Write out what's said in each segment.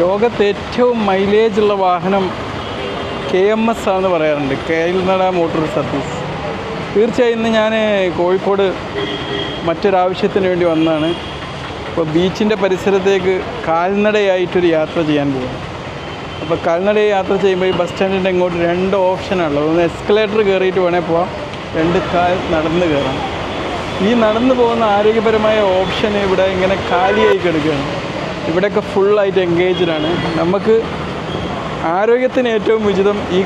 ലോകത്ത് ഏറ്റവും മൈലേജ് ഉള്ള വാഹനം കെ എം എസ് ആണെന്ന് പറയാറുണ്ട്. കേൽനട മോട്ടോർ സർവീസ് തീർച്ചയായും ഇന്ന് ഞാൻ കോഴിക്കോട് മറ്റൊരാവശ്യത്തിന് വേണ്ടി വന്നതാണ് അപ്പോൾ ബീച്ചിന്റെ പരിസരത്തേക്ക് കാൽനടയായിട്ടൊരു യാത്ര ചെയ്യാൻ പോകുന്നു അപ്പോൾ കാൽനട യാത്ര ചെയ്യുമ്പോൾ ഈ ബസ് സ്റ്റാൻഡിന്റെ ഇങ്ങോട്ട് രണ്ട് ഓപ്ഷനാണുള്ളത് ഒന്ന് എസ്കലേറ്റർ കയറിയിട്ട് വേണേൽ പോവാം. രണ്ട് കാൽ നടന്ന് കയറാം. ഈ നടന്നു പോകുന്ന ആരോഗ്യപരമായ ഓപ്ഷൻ ഇവിടെ ഇങ്ങനെ കാലിയായി കിടക്കുകയാണ്. ഇവിടെയൊക്കെ ഫുള്ളായിട്ട് എൻഗേജ്ഡാണ് നമുക്ക് ആരോഗ്യത്തിന് ഏറ്റവും ഉചിതം ഈ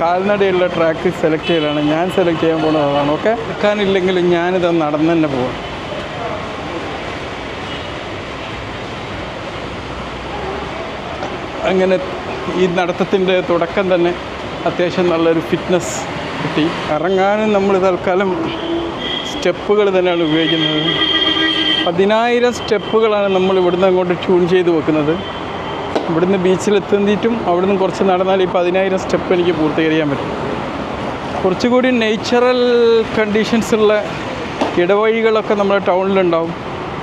കാൽനടയുള്ള ട്രാക്ക് സെലക്ട് ചെയ്യലാണ്. ഞാൻ സെലക്ട് ചെയ്യാൻ പോകുന്നത് അതാണ് ഓക്കെ നിൽക്കാനില്ലെങ്കിലും ഞാനിത് നടന്നു തന്നെ പോവാം. അങ്ങനെ ഈ നടത്തത്തിന്റെ തുടക്കം തന്നെ അത്യാവശ്യം നല്ലൊരു ഫിറ്റ്നസ് കിട്ടി. ഇറങ്ങാനും നമ്മൾ തൽക്കാലം സ്റ്റെപ്പുകൾ തന്നെയാണ് ഉപയോഗിക്കുന്നത്. പതിനായിരം സ്റ്റെപ്പുകളാണ് നമ്മൾ ഇവിടുന്ന് അങ്ങോട്ട് ട്യൂൺ ചെയ്ത് വെക്കുന്നത്. ഇവിടുന്ന് ബീച്ചിലെത്തിയിട്ടും അവിടുന്ന് കുറച്ച് നടന്നാൽ ഈ പതിനായിരം സ്റ്റെപ്പ് എനിക്ക് പൂർത്തീകരിക്കാൻ പറ്റും. കുറച്ചുകൂടി നേച്ചറൽ കണ്ടീഷൻസ് ഉള്ള ഇടവഴികളൊക്കെ നമ്മുടെ ടൗണിലുണ്ടാവും.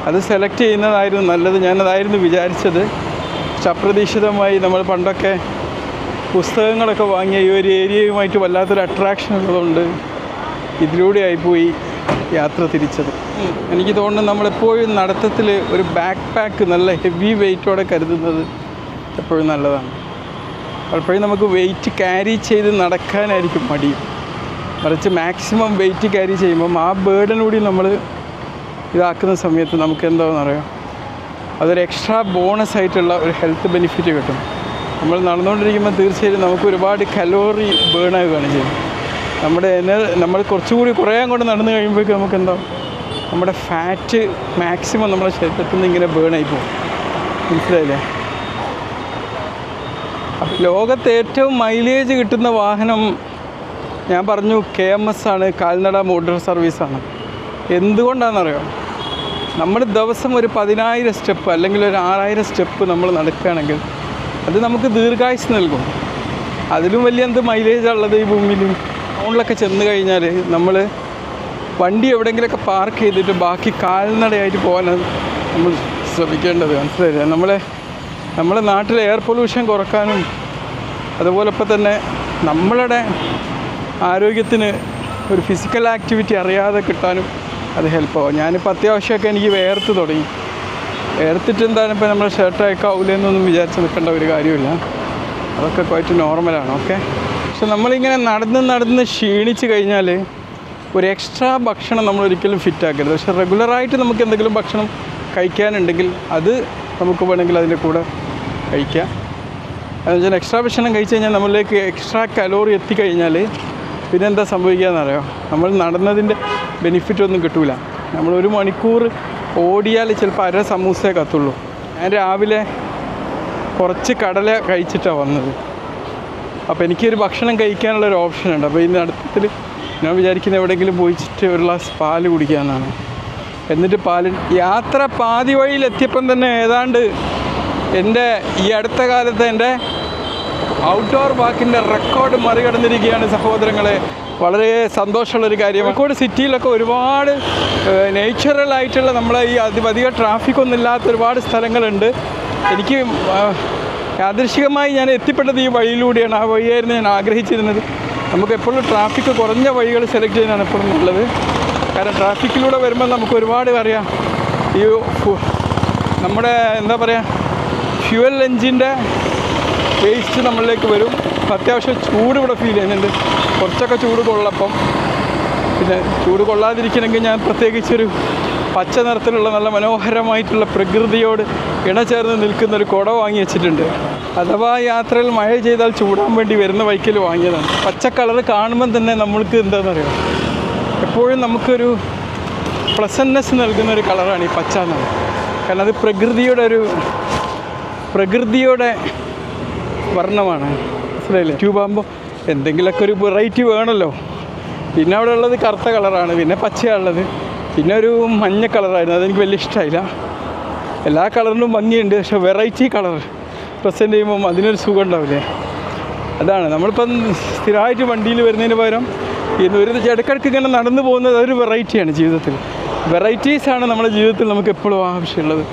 അത് സെലക്ട് ചെയ്യുന്നതായിരുന്നു നല്ലത്. ഞാനതായിരുന്നു വിചാരിച്ചത്. പക്ഷെ അപ്രതീക്ഷിതമായി നമ്മൾ പണ്ടൊക്കെ പുസ്തകങ്ങളൊക്കെ വാങ്ങിയ ഈ ഒരു ഏരിയയുമായിട്ട് വല്ലാത്തൊരു അട്രാക്ഷൻ ഉള്ളതുകൊണ്ട് ഇതിലൂടെ ആയിപ്പോയി. യാത്ര തിരിച്ചത്. എനിക്ക് തോന്നുന്നു നമ്മളെപ്പോഴും നടത്തത്തിൽ ഒരു ബാക്ക് പാക്ക് നല്ല ഹെവി വെയിറ്റോടെ കരുതുന്നത് എപ്പോഴും നല്ലതാണ്. പലപ്പോഴും നമുക്ക് വെയിറ്റ് ക്യാരി ചെയ്ത് നടക്കാനായിരിക്കും മടി. മറിച്ച് മാക്സിമം വെയിറ്റ് ക്യാരി ചെയ്യുമ്പം ആ ബേർഡൻ കൂടി നമ്മൾ ഇതാക്കുന്ന സമയത്ത് നമുക്ക് എന്താണെന്ന് അറിയാം? അതൊരു എക്സ്ട്രാ ബോണസ് ആയിട്ടുള്ള ഒരു ഹെൽത്ത് ബെനിഫിറ്റ് കിട്ടും. നമ്മൾ നടന്നുകൊണ്ടിരിക്കുമ്പോൾ തീർച്ചയായും നമുക്ക് ഒരുപാട് കലോറി ബേൺ ആവുകയാണ് ചെയ്യുന്നത്. നമ്മുടെ നമ്മൾ കുറച്ചുകൂടി കുറേ അങ്ങോട്ട് നടന്നു കഴിയുമ്പോഴേക്കും നമുക്ക് എന്താ നമ്മുടെ ഫാറ്റ് മാക്സിമം നമ്മുടെ ശരീരത്തിൽ നിന്ന് ഇങ്ങനെ ബേൺ ആയി പോകും. മനസ്സിലായില്ലേ? ലോകത്ത് ഏറ്റവും മൈലേജ് കിട്ടുന്ന വാഹനം ഞാൻ പറഞ്ഞു കെ എം എസ് ആണ് കാൽനട മോട്ടോർ സർവീസാണ് എന്തുകൊണ്ടാണെന്നറിയോ? നമ്മൾ ദിവസം ഒരു പതിനായിരം സ്റ്റെപ്പ് അല്ലെങ്കിൽ ഒരു ആറായിരം സ്റ്റെപ്പ് നമ്മൾ നടക്കുകയാണെങ്കിൽ അത് നമുക്ക് ദീർഘായുസ് നൽകും. അതിലും വലിയ എന്ത് മൈലേജ് ഉള്ളത് ഈ ഭൂമിയിൽ? ടൗണിലൊക്കെ ചെന്ന് കഴിഞ്ഞാൽ നമ്മൾ വണ്ടി എവിടെയെങ്കിലുമൊക്കെ പാർക്ക് ചെയ്തിട്ട് ബാക്കി കാൽനടയായിട്ട് പോകാനാണ് നമ്മൾ ശ്രമിക്കേണ്ടത്. മനസ്സിലായില്ല? നമ്മളെ നമ്മുടെ നാട്ടിലെ എയർ പൊല്യൂഷൻ കുറക്കാനും അതുപോലെ ഇപ്പം തന്നെ നമ്മളുടെ ആരോഗ്യത്തിന് ഒരു ഫിസിക്കൽ ആക്ടിവിറ്റി അറിയാതെ കിട്ടാനും അത് ഹെൽപ്പാവും ഞാനിപ്പോൾ അത്യാവശ്യമൊക്കെ എനിക്ക് വേർത്ത് തുടങ്ങി. വേർത്തിട്ട് എന്താണ് ഇപ്പോൾ നമ്മൾ ഷർട്ട് അയക്കാവില്ലെന്നൊന്നും വിചാരിച്ച് നിൽക്കേണ്ട ഒരു കാര്യമില്ല. അതൊക്കെ ക്വൈറ്റ് നോർമലാണ് ഓക്കെ പക്ഷെ നമ്മളിങ്ങനെ നടന്ന് നടന്ന് ക്ഷീണിച്ച് കഴിഞ്ഞാൽ ഒരു എക്സ്ട്രാ ഭക്ഷണം നമ്മൾ ഒരിക്കലും ഫിറ്റ് ആക്കരുത്. പക്ഷെ റെഗുലറായിട്ട് നമുക്ക് എന്തെങ്കിലും ഭക്ഷണം കഴിക്കാനുണ്ടെങ്കിൽ അത് നമുക്ക് വേണമെങ്കിൽ അതിന്റെ കൂടെ കഴിക്കാം. എന്ന് വെച്ചാൽ എക്സ്ട്രാ ഭക്ഷണം കഴിച്ച് കഴിഞ്ഞാൽ നമ്മളിലേക്ക് എക്സ്ട്രാ കലോറി എത്തിക്കഴിഞ്ഞാൽ പിന്നെ എന്താ സംഭവിക്കുകയെന്നറിയോ നമ്മൾ നടന്നതിന്റെ ബെനിഫിറ്റ് ഒന്നും കിട്ടില്ല നമ്മൾ ഒരു മണിക്കൂർ ഓടിയാൽ ചിലപ്പോൾ അര സമൂസേ കത്തുള്ളൂ. ഞാൻ രാവിലെ കുറച്ച് കടല കഴിച്ചിട്ടാണ് വന്നത്. അപ്പോൾ എനിക്കൊരു ഭക്ഷണം കഴിക്കാനുള്ള ഒരു ഓപ്ഷൻ ഉണ്ട്. അപ്പോൾ ഇതിന്റെ അടുത്തിൽ ഞാൻ വിചാരിക്കുന്നത് എവിടെയെങ്കിലും പോയിച്ചിട്ട് ഒരു ഗ്ലാസ് പാൽ കുടിക്കാമെന്നാണ് എന്നിട്ട് പാൽ യാത്ര പാതി വഴിയിലെത്തിയപ്പം തന്നെ ഏതാണ്ട് എന്റെ ഈ അടുത്ത കാലത്ത് എന്റെ ഔട്ട്ഡോർ വാക്കിന്റെ റെക്കോർഡ് മറികടന്നിരിക്കുകയാണ് സഹോദരങ്ങളെ. വളരെ സന്തോഷമുള്ളൊരു കാര്യം. കോഴിക്കോട് സിറ്റിയിലൊക്കെ ഒരുപാട് നേച്ചുറൽ ആയിട്ടുള്ള നമ്മളെ ഈ അധികം ട്രാഫിക് ഒന്നും ഇല്ലാത്ത ഒരുപാട് സ്ഥലങ്ങളുണ്ട്. എനിക്ക് യാദൃശികമായി ഞാൻ എത്തിപ്പെട്ടത് ഈ വഴിയിലൂടെയാണ്. ആ വഴിയായിരുന്നു ഞാൻ ആഗ്രഹിച്ചിരുന്നത്. നമുക്ക് എപ്പോഴും ട്രാഫിക് കുറഞ്ഞ വഴികൾ സെലക്ട് ചെയ്യാനാണ് എപ്പോഴും നല്ലത് കാരണം ട്രാഫിക്കിലൂടെ വരുമ്പോൾ നമുക്ക് ഒരുപാട് അറിയാം. ഈ നമ്മുടെ എന്താ പറയുക ഫ്യുവൽ എൻജിന്റെ വേസ്റ്റ് നമ്മളിലേക്ക് വരും. അത്യാവശ്യം ചൂട് ഇവിടെ ഫീൽ ചെയ്യുന്നുണ്ട്. കുറച്ചൊക്കെ ചൂട് കൊള്ളപ്പം. പിന്നെ ചൂട് കൊള്ളാതിരിക്കണമെങ്കിൽ ഞാൻ പ്രത്യേകിച്ചൊരു പച്ച നിറത്തിലുള്ള നല്ല മനോഹരമായിട്ടുള്ള പ്രകൃതിയോട് ഇണചേർന്ന് നിൽക്കുന്ന ഒരു കുട വാങ്ങി വെച്ചിട്ടുണ്ട്. അഥവാ യാത്രയിൽ മഴ ചെയ്താൽ ചൂടാൻ വേണ്ടി വരുന്ന വൈക്കിൽ വാങ്ങിയതാണ്. പച്ച കളർ കാണുമ്പം തന്നെ നമ്മൾക്ക് എന്താണെന്നറിയോ എപ്പോഴും നമുക്കൊരു പ്ലസൻനെസ് നൽകുന്ന ഒരു കളറാണ് ഈ പച്ച എന്നത് കാരണം അത് പ്രകൃതിയുടെ ഒരു പ്രകൃതിയുടെ വർണമാണ്. മനസ്സിലായില്ലേ? ട്യൂബാകുമ്പോൾ എന്തെങ്കിലുമൊക്കെ ഒരു വെറൈറ്റി വേണമല്ലോ പിന്നെ അവിടെ ഉള്ളത് കറുത്ത കളറാണ്. പിന്നെ പച്ചയാണുള്ളത്. പിന്നെ ഒരു മഞ്ഞ കളറായിരുന്നു. അതെനിക്ക് വലിയ ഇഷ്ടമായില്ല എല്ലാ കളറിനും ഭംഗിയുണ്ട് പക്ഷെ വെറൈറ്റി കളർ പ്രസന്റ് ചെയ്യുമ്പം അതിനൊരു സുഖം ഉണ്ടാവില്ലേ അതാണ്. നമ്മളിപ്പം സ്ഥിരമായിട്ട് വണ്ടിയിൽ വരുന്നതിന് പകരം ഇന്ന് ഒരു ഇടയ്ക്കിടയ്ക്ക് ഇങ്ങനെ നടന്നു പോകുന്നത് അതൊരു വെറൈറ്റിയാണ് ജീവിതത്തിൽ. വെറൈറ്റീസാണ് നമ്മുടെ ജീവിതത്തിൽ നമുക്ക് എപ്പോഴും ആവശ്യമുള്ളത്.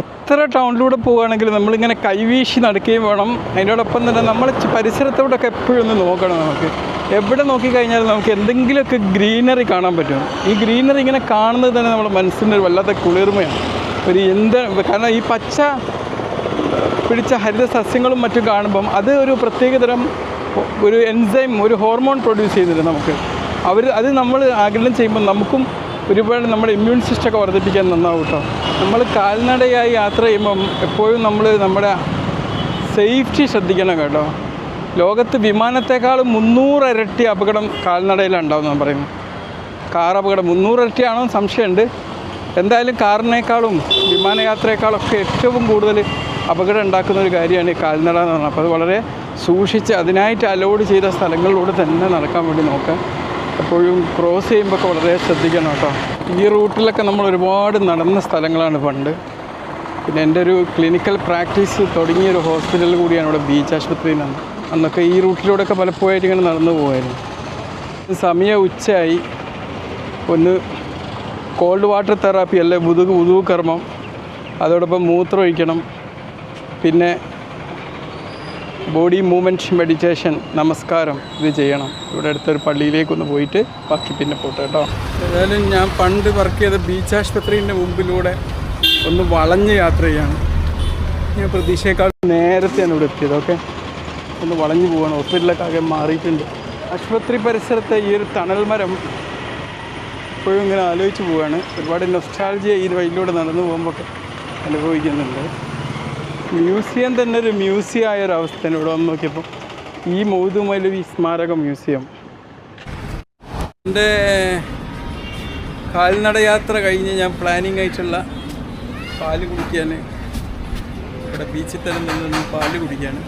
എത്ര ടൗണിലൂടെ പോവുകയാണെങ്കിലും നമ്മളിങ്ങനെ കൈവീശി നടക്കുകയും വേണം. അതിനോടൊപ്പം തന്നെ നമ്മൾ പരിസരത്തോടൊക്കെ എപ്പോഴും ഒന്ന് നോക്കണം നമുക്ക്. എവിടെ നോക്കിക്കഴിഞ്ഞാലും നമുക്ക് എന്തെങ്കിലുമൊക്കെ ഗ്രീനറി കാണാൻ പറ്റും. ഈ ഗ്രീനറി ഇങ്ങനെ കാണുന്നത് തന്നെ നമ്മുടെ മനസ്സിന്റെ ഒരു വല്ലാത്ത കുളിർമയാണ്. ഒരു എന്ത് കാരണം ഈ പച്ച പിടിച്ച ഹരിത സസ്യങ്ങളും മറ്റും കാണുമ്പം അത് ഒരു പ്രത്യേകതരം ഒരു എൻസൈം ഒരു ഹോർമോൺ പ്രൊഡ്യൂസ് ചെയ്യുന്നുണ്ട് നമുക്ക്. അവർ അത് നമ്മൾ ആഗ്രഹം ചെയ്യുമ്പോൾ നമുക്കും ഒരുപാട് നമ്മുടെ ഇമ്മ്യൂൺ സിസ്റ്റമൊക്കെ വർദ്ധിപ്പിക്കാൻ നന്നാവും കേട്ടോ. നമ്മൾ കാൽനടയായി യാത്ര ചെയ്യുമ്പം എപ്പോഴും നമ്മൾ നമ്മുടെ സേഫ്റ്റി ശ്രദ്ധിക്കണം കേട്ടോ. ലോകത്ത് വിമാനത്തെക്കാളും മുന്നൂറ് ഇരട്ടി അപകടം കാൽനടയിലുണ്ടാവും ഞാൻ പറയുന്നു. കാർ അപകടം മുന്നൂറ് ഇരട്ടിയാണോ എന്ന് സംശയമുണ്ട്. എന്തായാലും കാറിനേക്കാളും വിമാനയാത്രയേക്കാളൊക്കെ ഏറ്റവും കൂടുതൽ അപകടം ഉണ്ടാക്കുന്ന ഒരു കാര്യമാണ് ഈ കാൽനട എന്ന് പറഞ്ഞാൽ. അപ്പോൾ അത് വളരെ സൂക്ഷിച്ച് അതിനായിട്ട് അലോഡ് ചെയ്ത സ്ഥലങ്ങളിലൂടെ തന്നെ നടക്കാൻ വേണ്ടി നോക്കാം. എപ്പോഴും ക്രോസ് ചെയ്യുമ്പോൾ ഒക്കെ വളരെ ശ്രദ്ധിക്കണം കേട്ടോ. ഈ റൂട്ടിലൊക്കെ നമ്മൾ ഒരുപാട് നടന്ന സ്ഥലങ്ങളാണ് പണ്ട്. പിന്നെ എന്റെ ഒരു ക്ലിനിക്കൽ പ്രാക്ടീസ് തുടങ്ങിയ ഒരു ഹോസ്പിറ്റൽ കൂടിയാണ് ഇവിടെ ബീച്ച് ആശുപത്രിയിൽ നിന്ന്. അന്നൊക്കെ ഈ റൂട്ടിലൂടെയൊക്കെ പലപ്പോഴായിട്ട് ഇങ്ങനെ നടന്നു പോകുമായിരുന്നു സമയം ഉച്ചയായി. ഒന്ന് കോൾഡ് വാട്ടർ തെറാപ്പി അല്ലെ മുതുക് മുതുക് കർമ്മം. അതോടൊപ്പം മൂത്രം ഒഴിക്കണം പിന്നെ ബോഡി മൂവ്മെന്റ് മെഡിറ്റേഷൻ നമസ്കാരം ഇത് ചെയ്യണം. ഇവിടെ അടുത്തൊരു പള്ളിയിലേക്കൊന്ന് പോയിട്ട് ബാക്കി പിന്നെ പോട്ടെ കേട്ടോ. ഏതായാലും ഞാൻ പണ്ട് വർക്ക് ചെയ്ത ബീച്ച് ആശുപത്രിന്റെ മുമ്പിലൂടെ ഒന്ന് വളഞ്ഞ് യാത്ര ചെയ്യാണ്. ഞാൻ പ്രതീക്ഷയേക്കാൾ നേരത്തെയാണ് ഇവിടെ എത്തിയത് ഓക്കെ ഒന്ന് വളഞ്ഞു പോവാണ്. ഹോസ്പിറ്റലൊക്കെ ആകെ മാറിയിട്ടുണ്ട്. ആശുപത്രി പരിസരത്തെ ഈ ഒരു തണൽ മരം ഇപ്പോഴും ഇങ്ങനെ ആലോചിച്ച് പോവുകയാണ് ഒരുപാട് നൊസ്റ്റാൾജിയ ഈ വഴിയിലൂടെ നടന്നു പോകുമ്പോൾ അനുഭവിക്കുന്നുണ്ട്. മ്യൂസിയം തന്നെ ഒരു മ്യൂസിയം ആയ ഒരു അവസ്ഥയാണ് ഇവിടെ വന്ന് നോക്കിയപ്പോൾ. ഈ മൗതുമലവി സ്മാരക മ്യൂസിയം. എന്റെ കാൽനട യാത്ര കഴിഞ്ഞ് ഞാൻ പ്ലാനിങ് ആയിട്ടുള്ള പാൽ കുടിക്കാൻ ഇവിടെ ബീച്ചിൽ തന്നെ നിന്ന് പാൽ കുടിക്കുകയാണ്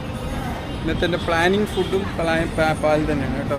ഇന്നത്തെ പ്ലാനിങ് ഫുഡും പാൽ തന്നെയാണ് കേട്ടോ.